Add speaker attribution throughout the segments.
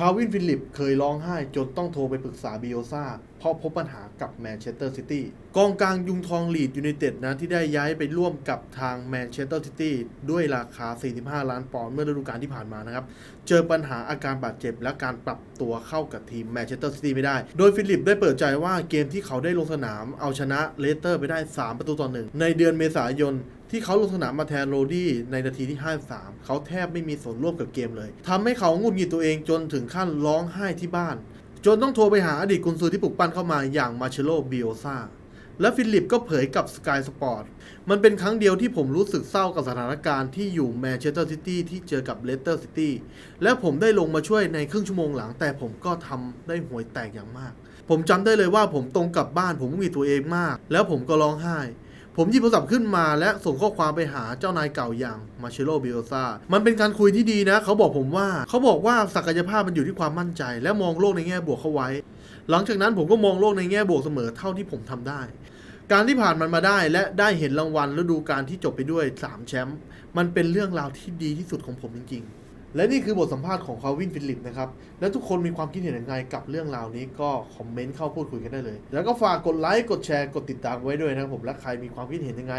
Speaker 1: คาร์วินฟิลิปเคยร้องไห้จนต้องโทรไปปรึกษาบิโอซาเพราะพบปัญหากับแมนเชสเตอร์ซิตี้กองกลางยุงทองลีดยูไนเต็ดนะที่ได้ย้ายไปร่วมกับทางแมนเชสเตอร์ซิตี้ด้วยราคา 45 ล้านปอนด์เมื่อฤดูกาลที่ผ่านมานะครับ เจอปัญหาอาการบาดเจ็บและการปรับตัวเข้ากับทีมแมนเชสเตอร์ซิตี้ไม่ได้ โดยฟิลิปได้เปิดใจว่าเกมที่เขาได้ลงสนามเอาชนะเลสเตอร์ไปได้ 3 ประตูต่อหนึ่งในเดือนเมษายน ที่เขาลงสนามมาแทนโรดี้ในนาทีที่ 53 เขาแทบไม่มีส่วนร่วมกับเกมเลยทำให้เขางุดหงิดตัวเองจนถึงขั้นร้องไห้ที่บ้าน จนต้องโทรไปหาอดีตกุนซือที่ปลุกปั้นเข้ามาอย่างมาเชโลบิโอซาและฟิลิปก็เผยกับ Sky Sport มันเป็นครั้งเดียวที่ผมรู้สึกเศร้ากับสถานการณ์ที่อยู่แมนเชสเตอร์ซิตี้ที่เจอกับเลสเตอร์ซิตี้และผมได้ลงมาช่วยในครึ่งชั่วโมงหลัง แต่ผมก็ทำได้ห่วยแตกอย่างมาก ผมจำได้เลยว่าผมตรงกลับบ้านผมมีตัวเองมาก แล้วผมก็ร้องไห้ ผมหยิบโทรศัพท์ขึ้นมาและส่งข้อความไปหาเจ้านายเก่าอย่างมาเชโลบิโอซามันเป็นการคุยที่ดีนะ เขาบอกผมว่าเขาบอกว่าศักยภาพมันอยู่ที่ความมั่นใจ และมองโลกในแง่บวกเข้าไว้ หลังจากนั้นผมก็มองโลกในแง่บวกเสมอเท่าที่ผมทำได้ การที่ผ่านมันมาได้และได้เห็นรางวัลฤดูกาลที่จบไปด้วย3แชมป์มันเป็นเรื่องราวที่ดีที่สุดของผมจริงๆ และนี่คือบทสัมภาษณ์ของคาวินฟิลิปนะครับ และทุกคนมีความคิดเห็นยังไงกับเรื่องราวนี้ก็คอมเมนต์เข้าพูดคุยกันได้เลย แล้วก็ฝากกดไลค์กดแชร์กดติดตามไว้ด้วยนะครับผมและใครมีความคิดเห็นยังไง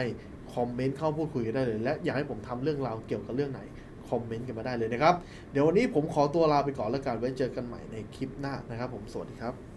Speaker 1: คอมเมนต์เข้าพูดคุยกันได้เลย และอยากให้ผมทำเรื่องราวเกี่ยวกับเรื่องไหนคอมเมนต์กันมาได้เลยนะครับ เดี๋ยววันนี้ผมขอตัวลาไปก่อนแล้วกันไว้เจอกันใหม่ในคลิปหน้านะครับ ผมสวัสดีครับ